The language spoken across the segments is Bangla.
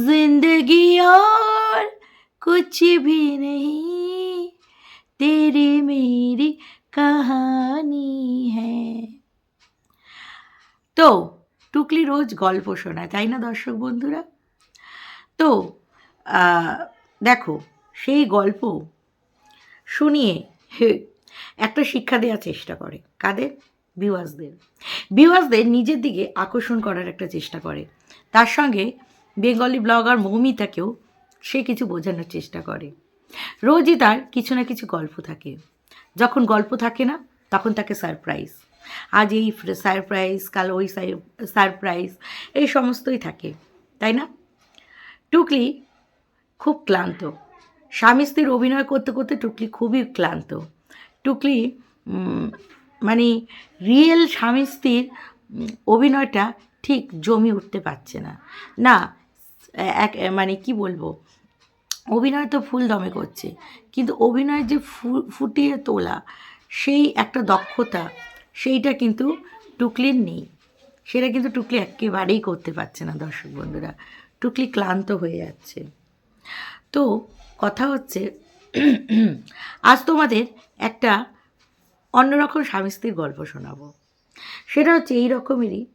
जिंदगी और कुछ भी नहीं तेरी मेरी कहानी है তো টুকলি রোজ গল্প শোনায় তাই না দর্শক বন্ধুরা তো আহ, দেখো সেই গল্প শুনিয়ে হে, একটা শিক্ষা দেওয়ার চেষ্টা করে কাদের বিওয়াসদের বিওয়াসদের নিজের দিকে আকর্ষণ করার একটা চেষ্টা করে তার সঙ্গে বেঙ্গলি ব্লগার মৌমিতাকেও সে কিছু বোঝানোর চেষ্টা করে। রোজই তার কিছু না কিছু গল্প থাকে। যখন গল্প থাকে না, তখন তাকে সারপ্রাইজ আজ এই সারপ্রাইজ কাল ওই সারপ্রাইজ এই সমস্তই থাকে, তাই না? টুকলি খুব ক্লান্ত। স্বামী স্ত্রীর অভিনয় করতে করতে টুকলি খুবই ক্লান্ত। টুকলি মানে রিয়েল স্বামী স্ত্রীর অভিনয়টা ঠিক জমি উঠতে পারছে না। না এক মানে কি বলব? অভিনয় তো ফুল দমে করছে। কিন্তু অভিনয় যে ফুটিয়ে তোলা, সেই একটা দক্ষতা, সেইটা কিন্তু টুকলির নেই। সেটা কিন্তু টুকলি একেবারেই করতে পারছে না দর্শক বন্ধুরা। টুকলি ক্লান্ত হয়ে যাচ্ছে। তো কথা হচ্ছে, আজ তোমাদের একটা অন্যরকম স্বামী স্ত্রীর গল্প শোনাবো। সেটা হচ্ছে এই রকমেরই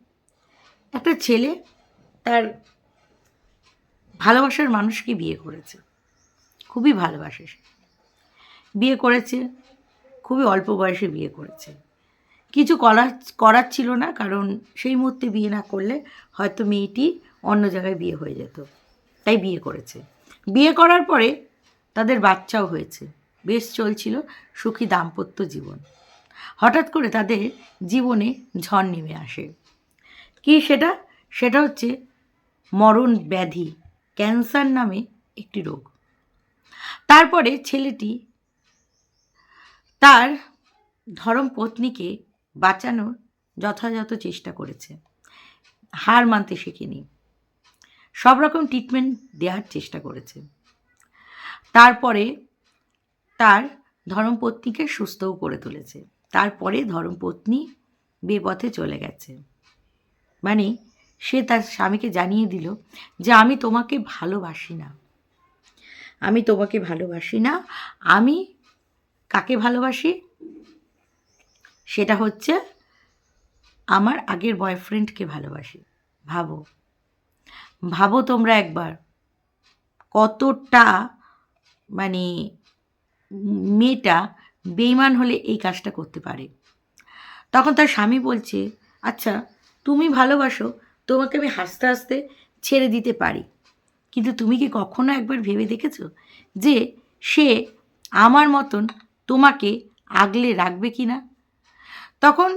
একটা ছেলে, তার ভালোবাসার মানুষকে বিয়ে করেছে। খুবই ভালোবাসে সে। বিয়ে করেছে, খুবই অল্প বয়সে বিয়ে করেছে। কিছু করার করার ছিল না, কারণ সেই মুহূর্তে বিয়ে না করলে হয়তো মেয়েটি অন্য জায়গায় বিয়ে হয়ে যেত। তাই বিয়ে করেছে। বিয়ে করার পরে তাদের বাচ্চাও হয়েছে। বেশ চলছিল সুখী দাম্পত্য জীবন। হঠাৎ করে তাদের জীবনে ঝড় নেমে আসে। কি সেটা? সেটা হচ্ছে মরণ ব্যাধি। ক্যান্সার নামে একটি রোগ। তারপরে ছেলেটি তার ধরম পত্নীকে বাঁচানোর যথাযথ চেষ্টা করেছে। হার মানতে শেখেনি। সব রকম ট্রিটমেন্ট দেওয়ার চেষ্টা করেছে। তারপরে তার ধর্মপত্নীকে সুস্থও করে তুলেছে। তারপরে ধর্মপত্নী বেপথে চলে গেছে। মানে সে তার স্বামীকে জানিয়ে দিল যে, আমি তোমাকে ভালোবাসি না। আমি তোমাকে ভালোবাসি না। আমি কাকে ভালোবাসি? সেটা হচ্ছে আমার আগের বয়ফ্রেন্ডকে ভালোবাসি। ভাবো ভাবো তোমরা একবার কতটা মানে মেয়েটা বেইমান হলে এই কাজটা করতে পারে? তখন তার স্বামী বলছে আচ্ছা তুমি ভালোবাসো তোমাকে আমি হাসতে হাসতে ছেড়ে দিতে পারি। কিন্তু তুমি কি কখনো একবার ভেবে দেখেছ যে সে আমার মতন তোমাকে আগলে রাখবে কি না? তখন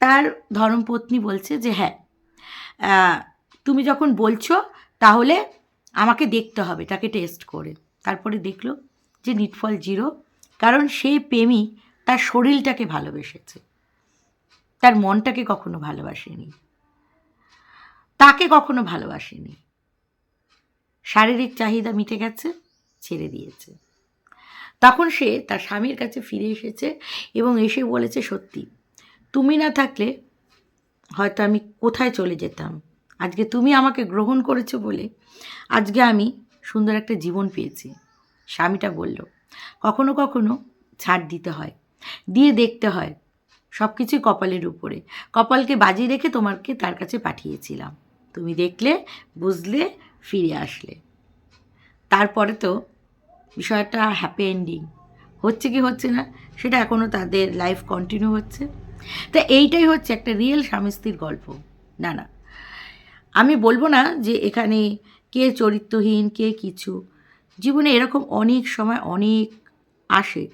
তার ধর্মপত্নী বলছে যে হ্যাঁ তুমি যখন বলছো তাহলে আমাকে দেখতে হবে, তাকে টেস্ট করে। তারপরে দেখল যে নিটফল জিরো, কারণ সে প্রেমিক তার শরীরটাকে ভালোবেসেছে। তার মনটাকে কখনো ভালোবাসেনি। তাকে কখনো ভালোবাসেনি। শারীরিক চাহিদা মিটে গেছে, ছেড়ে দিয়েছে। তখন সে তার স্বামীর কাছে ফিরে এসেছে এবং এসে বলেছে, সত্যি, তুমি না থাকলে হয়তো আমি কোথায় চলে যেতাম। আজকে তুমি আমাকে গ্রহণ করেছ বলে আজকে আমি সুন্দর একটা জীবন পেয়েছি। স্বামীটা বলল, কখনো কখনো ছাড় দিতে হয়, দিয়ে দেখতে হয় সব কিছুই কপালের উপরে। কপালকে বাজি রেখে তোমাকে তার কাছে পাঠিয়েছিলাম। তুমি দেখলে, বুঝলে, ফিরে আসলে। তারপরে তো বিষয়টা হ্যাপি এন্ডিং হচ্ছে কি হচ্ছে না, সেটা এখনও তাদের লাইফ কন্টিনিউ হচ্ছে। তা এইটাই হচ্ছে একটা রিয়েল স্বামী স্ত্রীর গল্প। না না। আমি বলব না যে এখানে কে চরিত্রহীন, কে কিছু। জীবনে এরকম অনেক সময় অনেক আসে।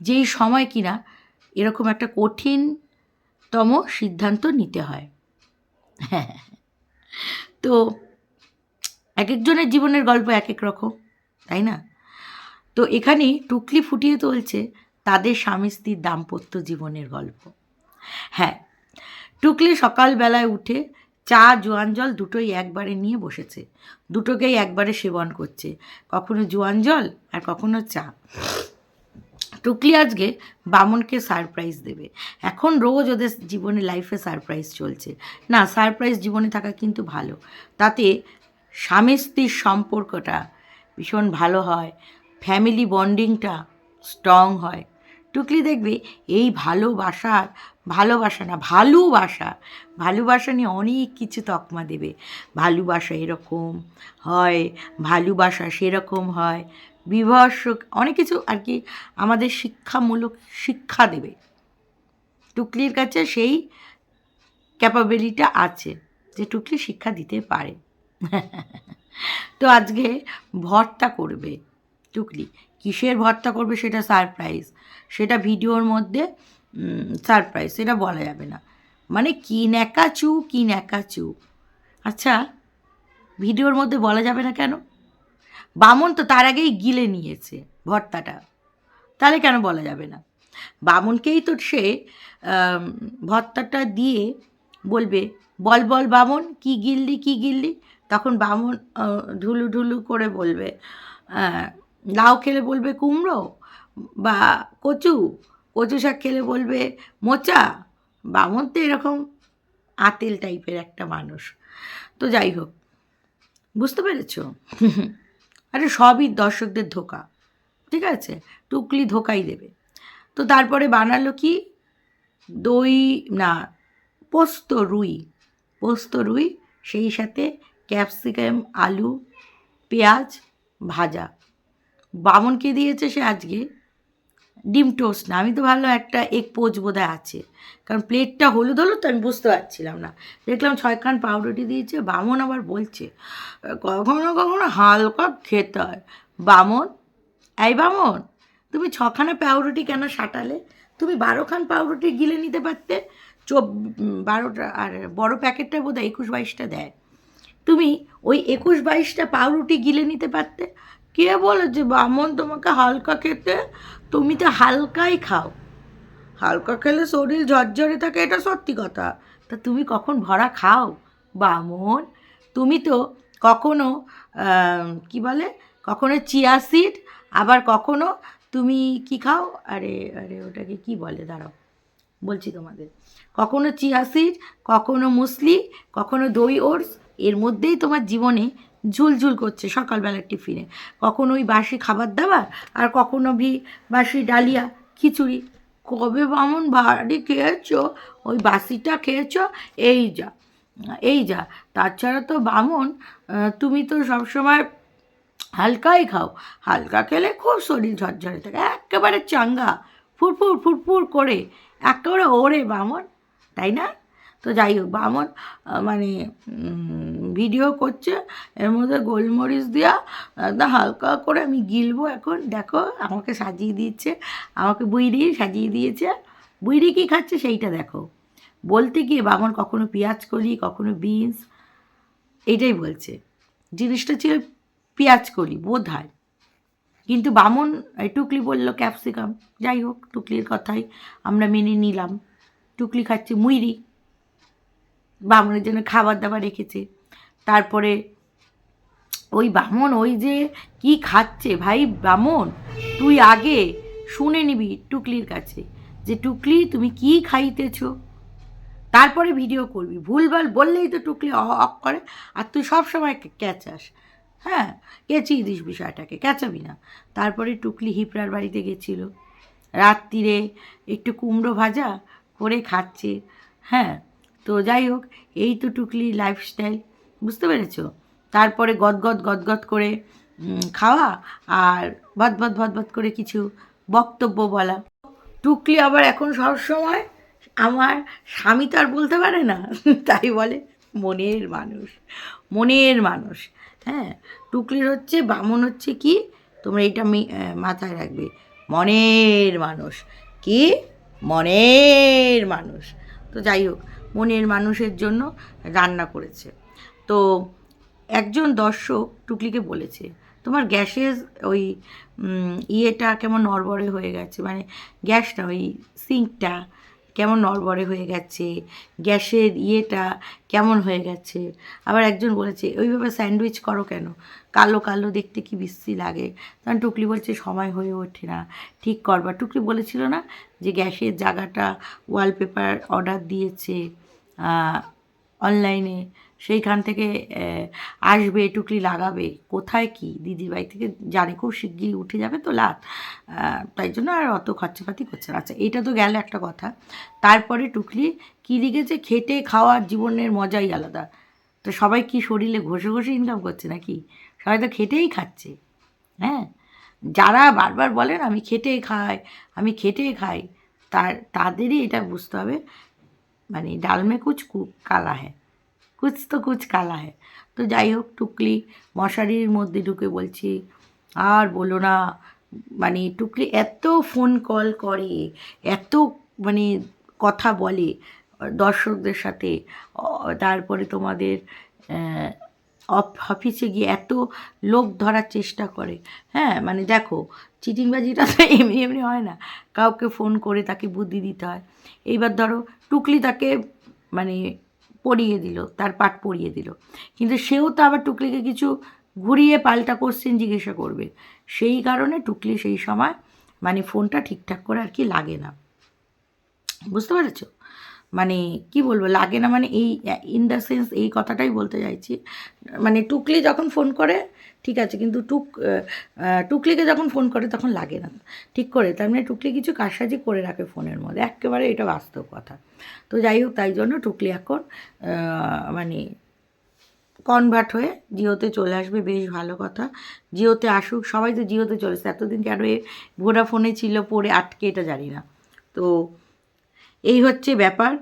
যেই সময় কিনা এরকম একটা কঠিনতম সিদ্ধান্ত নিতে হয় হ্যাঁ। তো এক একজনের জীবনের গল্প এক এক রকম, তাই না? তো এখানে টুকলি ফুটিয়ে তুলছে তাদের স্বামী স্ত্রীর দাম্পত্য জীবনের গল্প। হ্যাঁ টুকলি সকালবেলায় উঠে চা, জোয়ান জল দুটোই একবারে নিয়ে বসেছে। দুটোকেই একবারে সেবন করছে। কখনো জোয়ান জল আর কখনো চা। টুকলি আজকে বামনকে সারপ্রাইজ দেবে। এখন রোজ ওদের জীবনে লাইফে সারপ্রাইজ চলছে। না সারপ্রাইজ জীবনে থাকা কিন্তু ভালো। তাতে স্বামী স্ত্রীর সম্পর্কটা ভীষণ ভালো হয় ফ্যামিলি বন্ডিংটা স্ট্রং হয়। টুকলি দেখবে এই ভালোবাসার, ভালোবাসা না, ভালোবাসা ভালোবাসা নিয়ে অনেক কিছু তকমা দেবে। ভালোবাসা এরকম হয়, ভালোবাসা সেরকম হয়। বিবাহ অনেক কিছু আর কি আমাদের শিক্ষামূলক শিক্ষা দেবে। টুকলির কাছে সেই ক্যাপাবিলিটা আছে যে টুকলি শিক্ষা দিতে পারে। তো আজকে ভর্তা করবে টুকলি। কিসের ভর্তা করবে সেটা সারপ্রাইজ সেটা ভিডিওর মধ্যে সারপ্রাইজ সেটা বলা যাবে না। মানে কি ন্যাকা ন্যাকাচু, কি ন্যাকাচু। আচ্ছা ভিডিওর মধ্যে বলা যাবে না কেন? বামন তো তার আগেই গিলে নিয়েছে ভর্তাটা। তাহলে কেন বলা যাবে না? বামনকেই তো সে ভর্তাটা দিয়ে বলবে, বল বল বামন, কি গিললি কি গিললি? তখন বামন ঢুলু ঢুলু করে বলবে লাউ খেলে বলবে কুমড়ো বা কচু কচু শাক খেলে বলবে মোচা। বামন তো এরকম আতেল টাইপের একটা মানুষ। তো যাই হোক, বুঝতে পেরেছ? আরে সবই দর্শকদের ধোকা, ঠিক আছে? টুকলি ধোকাই দেবে। তো তারপরে বানালো কি? দই, না, পোস্ত রুই পোস্ত রুই, সেই সাথে ক্যাপসিকাম, আলু, পেঁয়াজ, ভাজা। বামনকে দিয়েছে সে আজকে। ডিম টোস্ট না। আমি তো ভাবলাম একটা এক পোজ বোধহয় আছে। কারণ প্লেটটা হলুদ হলুদ তো আমি বুঝতে পারছিলাম না। দেখলাম ছয়খান পাউরুটি দিয়েছে, বামন আবার বলছে, কখনো কখনো হালকা খেতে হয়। বামন? এই বামন, তুমি ছখানা পাউরুটি কেন সাঁটালে? তুমি বারোখান পাউরুটি গিলে নিতে পারতে? চব বারোটা, আর বড় প্যাকেটটা বোধহয় একুশ বাইশটা দেয়। তুমি ওই একুশ বাইশটা পাউরুটি গিলে নিতে পারতে? কে বলেছে, বামন তোমাকে হালকা খেতে? তুমি তো হালকাই খাও। হালকা খেলে শরীর ঝরঝরে থাকে, এটা সত্যি কথা। তা তুমি কখন ভরা খাও? বামন, তুমি তো কখনো কি বলে? কখনো চিয়া সিড, আবার কখনো তুমি কি খাও? আরে আরে, ওটাকে কি বলে? দাঁড়াও, বলছি তোমাদের। কখনো চিয়া সিড, কখনো মুসলি, কখনো দই ওটস, এর মধ্যেই তোমার জীবনে ঝুলঝুল করছে সকালবেলার টিফিনে। কখনো ওই বাসি খাবার দাবার, আর কখনো ভি বাসি ডালিয়া, খিচুড়ি। কবে বামন ভারী খেয়েছো? ওই বাসিটা খেয়েছো? এই যা এই যা। তাছাড়া তো বামন তুমি তো সবসময় হালকাই খাও। হালকা খেলে খুব শরীর ঝরঝরে থাকে। একেবারে চাঙ্গা, ফুরফুর ফুরফুর করে। একেবারে ওরে বামন, তাই না? তো যাই হোক, বামন মানে ভিডিও করছে, এর মধ্যে গোলমরিচ দেওয়া একদম হালকা করে আমি গিলবো এখন। দেখো, আমাকে সাজিয়ে দিচ্ছে, আমাকে বুইড়ি সাজিয়ে দিয়েছে। বুইড়ি কী খাচ্ছে সেইটা দেখো। বলতে গিয়ে বামন কখনো পেঁয়াজ কলি, কখনো বিনস, এইটাই বলছে। জিনিসটা ছিল পেঁয়াজ কলি বোধ হয় কিন্তু বামন টুকলি বলল ক্যাপসিকাম। যাই হোক, টুকলির কথাই আমরা মেনে নিলাম। টুকলি খাচ্ছে মুইরি। বামনের জন্য খাবার দাবার রেখেছে। তারপরে ওই বামন ওই যে কি খাচ্ছে, ভাই বামন, তুই আগে শুনে নিবি টুকলির কাছে যে, টুকলি, তুমি কি খাইতেছ? তারপরে ভিডিও করবি। ভুলভাল বললেই তো টুকলি অক করে আর তুই সব সময় ক্যাচাস হ্যাঁ কেচিয়ে দিস বিষয়টাকে ক্যাচাবি না। তারপরে টুকলি হিপড়ার বাড়িতে গেছিল। রাত্রিরে একটু কুমড়ো ভাজা করে খাচ্ছে। হ্যাঁ তো যাই হোক, এই তো টুকলি লাইফস্টাইল বুঝতে পেরেছ? তারপরে গদগদ গদগদ করে খাওয়া আর ভদ ভদ ভদ ভদ করে কিছু বক্তব্য বলা। টুকলি আবার এখন সব সময় আমার স্বামী তো আর বলতে পারে না, তাই বলে মনের মানুষ মনের মানুষ। হ্যাঁ টুকলির হচ্ছে, বামন হচ্ছে কি? তোমরা এটা মাথায় রাখবে, মনের মানুষ। কি? মনের মানুষ। তো যাই হোক মনের মানুষের জন্য রান্না করেছে। তো একজন দর্শক টুকলিকে বলেছে, তোমার গ্যাসের ওই ইয়েটা কেমন নড়বড়ে হয়ে গেছে? মানে গ্যাসটা, ওই সিঙ্কটা কেমন নড়বড়ে হয়ে গেছে? গ্যাসের ইয়েটা কেমন হয়ে গেছে? আবার একজন বলেছে, ওইভাবে স্যান্ডউইচ করো কেন? কালো কালো দেখতে কি বিশ্রী লাগে। তখন টুকলি বলছে, সময় হয়ে ওঠে না, ঠিক করবা টুকলি বলেছিল না যে গ্যাসের জায়গাটা ওয়ালপেপার অর্ডার দিয়েছে। অনলাইনে সেইখান থেকে আসবে টুকলি লাগাবে। কোথায় কি? বাড়ি থেকে জানে খুব শিগগিরই উঠে যাবে তো লাত তাই জন্য আর অত খরচাপাতি করছে না। আচ্ছা এটা তো গেল একটা কথা। তারপরে টুকলি কী লিখেছে? খেটে খাওয়ার জীবনের মজাই আলাদা। তো সবাই কি শরীরে ঘষে ঘষে ইনকাম করছে নাকি? সবাই তো খেটেই খাচ্ছে। হ্যাঁ? যারা বারবার বলেন, আমি খেটেই খাই, আমি খেটেই খাই, তার, তাদেরই এটা বুঝতে হবে। মানে ডাল কুচ কু- কালা হ্যাঁ কুচ তো কুচ কালা হ্যাঁ তো যাই হোক, টুকলি মশারির মধ্যে ঢুকে বলছি, আর বলো না মানে টুকলি এত ফোন কল করে, এত মানে কথা বলে, দর্শকদের সাথে তারপরে তোমাদের অফিসে গিয়ে এত লোক ধরার চেষ্টা করে। হ্যাঁ মানে দেখো, চিটিংবাজিটা তো এমনি এমনি হয় না। কাউকে ফোন করে তাকে বুদ্ধি দিতে হয়। এইবার ধরো, টুকলি তাকে মানে পড়িয়ে দিল, তার পাঠ পড়িয়ে দিল। কিন্তু সেও তো আবার টুকলিকে কিছু ঘুরিয়ে পাল্টা কোশ্চেন জিজ্ঞাসা করবে। সেই কারণে টুকলি সেই সময় মানে ফোনটা ঠিকঠাক করে আর কি লাগে না। বুঝতে পেরেছ? মানে কি বলব, লাগে না মানে এই ইন দ্য সেন্স এই কথাটাই বলতে চাইছি। মানে টুকলি যখন ফোন করে, ঠিক আছে, কিন্তু টুক টুকলিকে যখন ফোন করে তখন লাগে না। ঠিক করে, তার মানে টুকলি কিছু কারসাজি করে রাখে ফোনের মধ্যে, একেবারে এটা বাস্তব কথা। তো যাই হোক, তাই জন্য টুকলি এখন মানে কনভার্ট হয়ে জিওতে চলে আসবে, বেশ ভালো কথা। জিওতে আসুক, সবাই তো জিওতে চলে এসেছে এতদিন কেন এ ভোডাফোনে ছিল পড়ে আটকে, এটা জানি না। তো এই হচ্ছে ব্যাপার।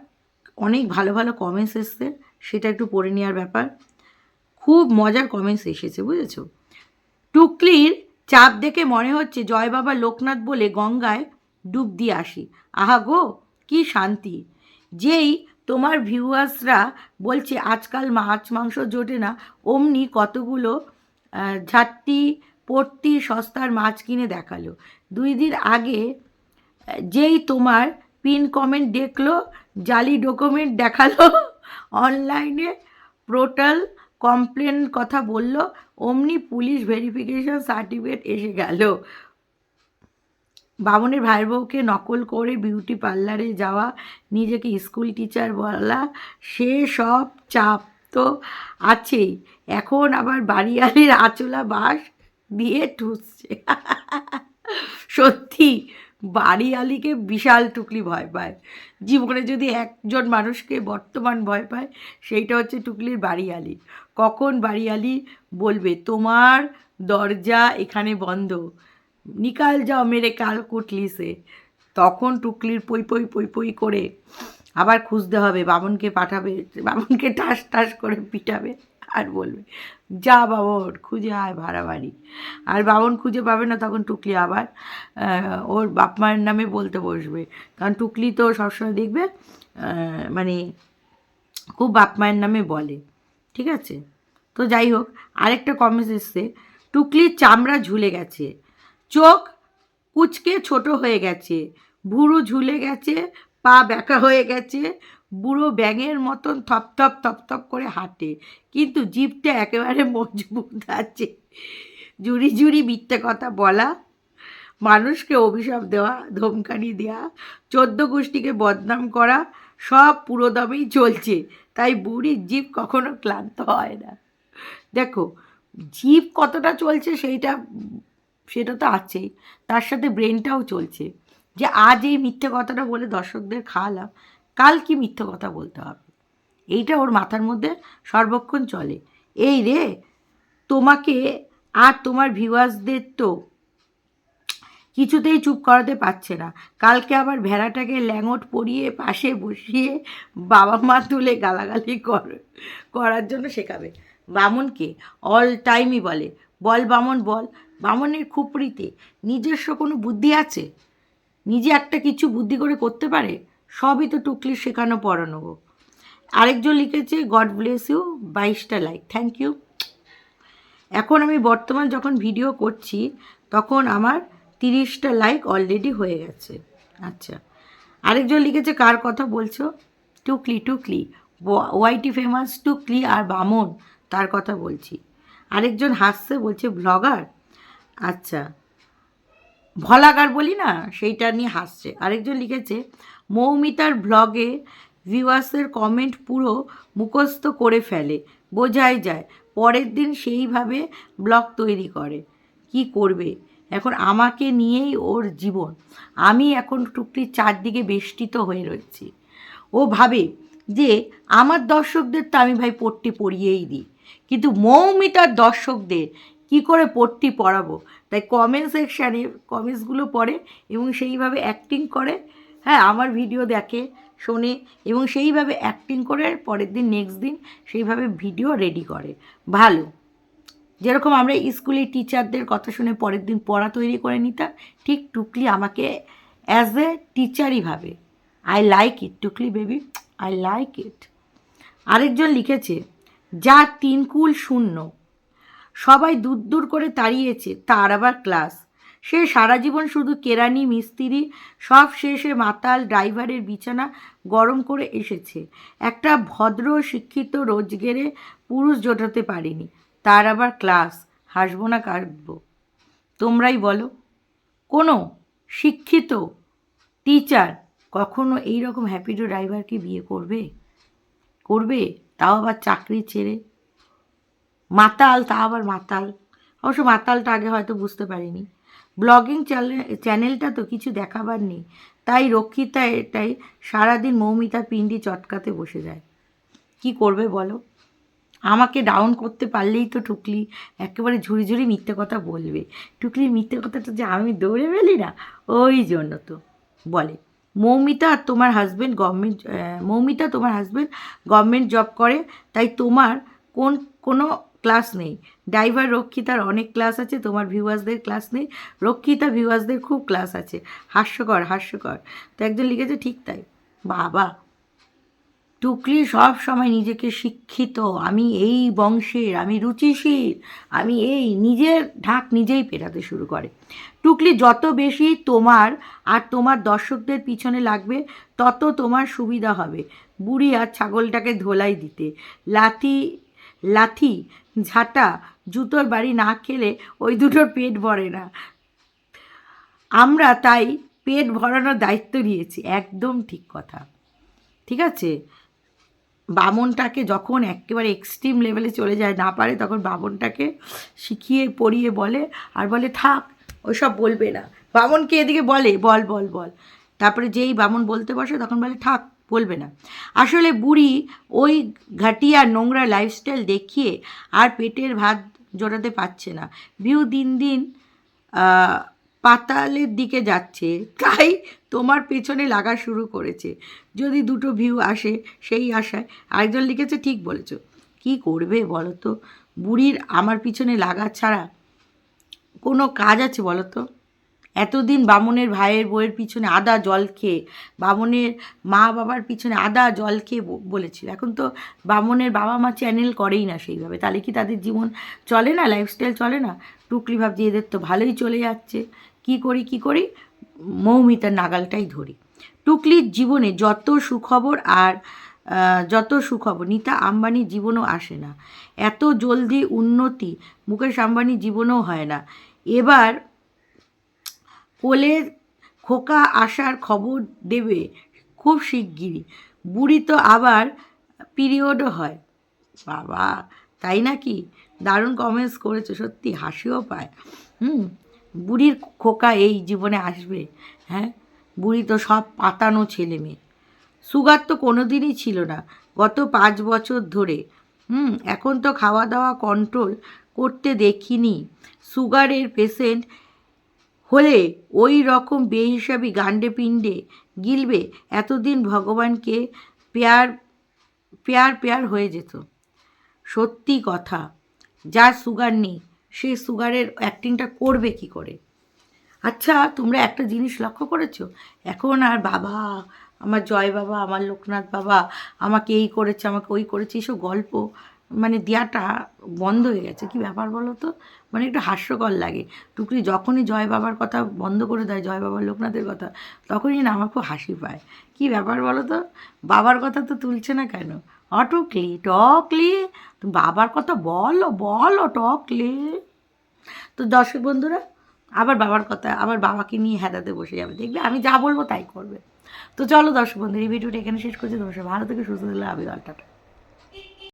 অনেক ভালো ভালো কমেন্টস এসছে, সেটা একটু পড়ে নেওয়ার ব্যাপার। খুব মজার কমেন্টস এসেছে, বুঝেছ? টুকলির চাপ দেখে মনে হচ্ছে জয় বাবা লোকনাথ বলে গঙ্গায় ডুব দিয়ে আসি। আহা গো, কি শান্তি। যেই তোমার ভিউয়ার্সরা বলছে, আজকাল মাছ মাংস জোটে না, অমনি কতগুলো ঝাট্টি পট্টি সস্তার মাছ কিনে দেখাল। দুই দিন আগে যেই তোমার পিন কমেন্ট দেখল, জালি ডকুমেন্ট দেখাল, অনলাইনে পোর্টাল কমপ্লেন কথা বলল, অমনি পুলিশ ভেরিফিকেশন সার্টিফিকেট এসে গেল। বামনের ভাইয়ের বউকে নকল করে বিউটি পার্লারে যাওয়া, নিজেকে স্কুল টিচার বলা, সে সব চাপ তো আছেই। এখন আবার বাড়িয়ালির আচলা বাস দিয়ে ঠুসছে। সত্যি বাড়িয়ালিকে বিশাল টুকলি ভয় পায়। জীবনে যদি একজন মানুষকে বর্তমান ভয় পায়, সেইটা হচ্ছে টুকলির বাড়ি বাড়িয়ালি। কখন বাড়ি বাড়িয়ালি বলবে, তোমার দরজা এখানে বন্ধ। নিকাল যাও মেরে কাল কুটলি সে তখন টুকলির পই পই পই পই করে আবার খুঁজতে হবে, বামনকে পাঠাবে, বামনকে টাস টাস করে পিটাবে। আর বলবে, যা বাবন খুঁজে আয় ভাড়া বাড়ি। আর বাবন খুঁজে পাবে না, তখন টুকলি আবার ওর বাপ মায়ের নামে বলতে বসবে। কারণ টুকলি তো সবসময় দেখবে মানে খুব বাপ মায়ের নামে বলে। ঠিক আছে? তো যাই হোক, আরেকটা কমেন্ট এসছে, টুকলির চামড়া ঝুলে গেছে, চোখ কুচকে ছোট হয়ে গেছে, ভুরু ঝুলে গেছে, পা ব্যাকা হয়ে গেছে বুড়ো ব্যাঙের মতন থপথপ থপথপ করে হাঁটে। কিন্তু জিভটা একেবারে মজবুত আছে। জুড়ি জুড়ি মিথ্যে কথা বলা, মানুষকে অভিশাপ দেওয়া, ধমকানি দেওয়া চোদ্দ গোষ্ঠীকে বদনাম করা, সব পুরোদমেই চলছে। তাই বুড়ির জীব কখনো ক্লান্ত হয় না। দেখো জীব কতটা চলছে সেইটা, সেটা তো আছেই। তার সাথে ব্রেনটাও চলছে। যে আজ এই মিথ্যে কথাটা বলে দর্শকদের খাওয়ালাম কাল কি মিথ্যে কথা বলতে হবে। এইটা ওর মাথার মধ্যে সর্বক্ষণ চলে। এই রে, তোমাকে আর তোমার ভিউয়ার্সদের তো কিছুতেই চুপ করাতে পারছে না। কালকে আবার ভেড়াটাকে ল্যাঙট পরিয়ে পাশে বসিয়ে বাবা মা তুলে গালাগালি কর, করার জন্য শেখাবে। বামনকে অল টাইমই বলে। বল বামন, বল। বামনের খুপড়িতে নিজস্ব কোনো বুদ্ধি আছে? নিজে একটা কিছু বুদ্ধি করে করতে পারে? সবই তো টুকলি শেখানো, পড়ানো গো। আরেকজন লিখেছে গড ব্লেস ইউ বাইশটা লাইক থ্যাংক ইউ এখন আমি বর্তমান যখন ভিডিও করছি, তখন আমার তিরিশটা লাইক অলরেডি হয়ে গেছে। আচ্ছা। আরেকজন লিখেছে, কার কথা বলছো? টুকলি টুকলি। ওয়াইটি ফেমাস টুকলি আর বামন, তার কথা বলছি। আরেকজন হাসছে, বলছে, ব্লগার? আচ্ছা। ভলাগার বলি না, সেইটা নিয়ে হাসছে। আরেকজন লিখেছে, মৌমিতার ব্লগে ভিউয়ার্সের কমেন্ট পুরো মুখস্থ করে ফেলে, বোঝাই যায়, পরের দিন সেইভাবে ব্লগ তৈরি করে। কি করবে? এখন আমাকে নিয়েই ওর জীবন। আমি এখন টুকটির চারদিকে বেষ্টিত হয়ে রয়েছি। ও ভাবে যে আমার দর্শকদের তো আমি ভাই পট্টি পরিয়েই দিই। কিন্তু মৌমিতার দর্শকদের কি করে পট্টি পড়াবো তাই কমেন্ট সেকশানে কমেন্টসগুলো পড়ে এবং সেইভাবে অ্যাক্টিং করে হ্যাঁ আমার ভিডিও দেখে, শোনে এবং সেইভাবে অ্যাক্টিং করে পরের দিন নেক্সট দিন সেইভাবে ভিডিও রেডি করে। ভালো। যেরকম আমরা স্কুলে টিচারদের কথা শুনে পরের দিন পড়া তৈরি করে নিতাম, ঠিক টুকলি আমাকে অ্যাজ এ টিচারই ভাবে। I like it Tukli baby I like it আরেকজন লিখেছে, যা তিনকুল শূন্য সবাই দূর দূর করে তাড়িয়েছে, তার আবার ক্লাস। সে সারা জীবন শুধু কেরানি, মিস্ত্রি, সব শেষে মাতাল ড্রাইভারের বিছানা গরম করে এসেছে। একটা ভদ্র, শিক্ষিত, রোজগেরে পুরুষ জোটাতে পারেনি। তার আবার ক্লাস, হাসবো না কাটবো তোমরাই বলো, কোনো শিক্ষিত টিচার কখনো এই রকম হ্যাপিডো ড্রাইভারকে বিয়ে করবে? করবে? তাও আবার চাকরি ছেড়ে মাতাল, তা আবার মাতাল। অবশ্য মাতালটা আগে হয়তো বুঝতে পারিনি। ব্লগিং চ্যানেলটা তো কিছু দেখাবার নেই। তাই রক্ষিতা এটাই সারাদিন মৌমিতা পিন্ডি চটকাতে বসে যায়। কি করবে বলো? আমাকে ডাউন করতে পারলেই তো টুকলি একেবারে ঝুড়ি ঝুড়ি মিথ্যে কথা বলবে। টুকলির মিথ্যে কথাটা যে আমি দৌড়ে ফেলি না, ওই জন্য তো বলে। মৌমিতা আর তোমার হাজব্যান্ড গভর্নমেন্ট মৌমিতা তোমার হাজব্যান্ড গভর্নমেন্ট জব করে, তাই তোমার কোন, কোনো ক্লাস নেই। ড্রাইভার রক্ষিতার অনেক ক্লাস আছে, তোমার ভিউয়ার্সদের ক্লাস নেই। রক্ষিতা ভিউয়ার্সদের খুব ক্লাস আছে। হাস্যকর হাস্যকর। তো একজন লিখেছে, ঠিক তাই। বাবা, টুকলি সব সময় নিজেকে শিক্ষিত। আমি এই বংশের, আমি রুচিশীল। আমি এই নিজের ঢাক নিজেই পেটাতে শুরু করে। টুকলি যত বেশি তোমার আর তোমার দর্শকদের পিছনে লাগবে, তত তোমার সুবিধা হবে। বুড়ি আর ছাগলটাকে ধোলাই দিতে। লাথি লাথি ঝাঁটা, জুতোর বাড়ি না খেলে ওই দুটোর পেট ভরে না। আমরা তাই পেট ভরানোর দায়িত্ব নিয়েছি, একদম ঠিক কথা। ঠিক আছে? বামনটাকে যখন একেবারে এক্সট্রিম লেভেলে চলে যায়, না পারে তখন বামনটাকে শিখিয়ে, পড়িয়ে বলে আর বলে, থাক, ওইসব বলবে না। বামনকে এদিকে বলে, বল বল বল। তারপরে যেই বামন বলতে বসে তখন বলে, থাক বলবে না। আসলে বুড়ি ওই ঘাটিয়া নোংরা লাইফস্টাইল দেখিয়ে আর পেটের ভাত জোটাতে পারছে না। ভিউ দিন দিন পাতালের দিকে যাচ্ছে। তাই তোমার পেছনে লাগা শুরু করেছে। যদি দুটো ভিউ আসে সেই আশায়। আরেকজন লিখেছে, ঠিক বলেছ। কি করবে বলো তো? বুড়ির আমার পিছনে লাগা ছাড়া কোনো কাজ আছে বলো তো? এতদিন বামনের ভাইয়ের বইয়ের পিছনে আদা জল খেয়ে, বামনের মা বাবার পিছনে আদা জল খেয়ে বলেছিল। এখন তো বামনের বাবা মা চ্যানেল করেই না সেইভাবে। তাহলে কি তাদের জীবন চলে না? লাইফস্টাইল চলে না? টুকলি ভাবছি এদের তো ভালোই চলে যাচ্ছে। কি করি কি করি? মৌমিতার নাগালটাই ধরি। টুকলির জীবনে যত সুখবর আর যত সুখবর, নিতা আম্বানির জীবনও আসে না। এত জলদি উন্নতি মুকেশ আম্বানির জীবনও হয় না। এবার কোলে খোকা আসার খবর দেবে খুব শিগগিরই। বুড়ি তো আবার পিরিয়ডও হয়। বাবা, তাই নাকি? দারুণ কমেন্টস করেছ, সত্যি হাসিও পায়। হুম, বুড়ির খোকা এই জীবনে আসবে হ্যাঁ? বুড়ি তো সব পাতানো ছেলে মেয়ে। সুগার তো কোনো দিনই ছিল না, গত পাঁচ বছর ধরে। হুম, এখন তো খাওয়া দাওয়া কন্ট্রোল করতে দেখিনি। সুগারের পেশেন্ট হলে ওই রকম বেহিসাবি গান্ডে পিণ্ডে গিলবে, এতদিন ভগবানকে পেয়ার পেয়ার পেয়ার হয়ে যেত। সত্যি কথা, যার সুগার নেই, সে সুগারের অ্যাক্টিংটা করবে কি করে? আচ্ছা তোমরা একটা জিনিস লক্ষ্য করেছ? এখন আর বাবা, আমার জয় বাবা, আমার লোকনাথ বাবা আমাকে এই করেছে, আমাকে ওই করেছে এইসব গল্প মানে দেওয়াটা বন্ধ হয়ে গেছে। কি ব্যাপার বলো তো? মানে একটু হাস্যকর লাগে। টুকরি যখনই জয় বাবার কথা বন্ধ করে দেয়, জয় বাবার লোকনাথের কথা, তখনই না আমার খুব হাসি পায়। কি ব্যাপার বলো তো? বাবার কথা তো তুলছে না কেন? অটকলি, টকলি, বাবার কথা বলো বলো টকলি। তো দর্শক বন্ধুরা, আবার বাবার কথা, আবার বাবাকে নিয়ে হেদাতে বসে যাবে। দেখবে আমি যা বলব তাই করবে। তো চলো দর্শক বন্ধুরা, এই ভিডিওটা এখানে শেষ করছি। তোমার ভালো থেকে, সুস্থ থাকলে আমি গল্পটা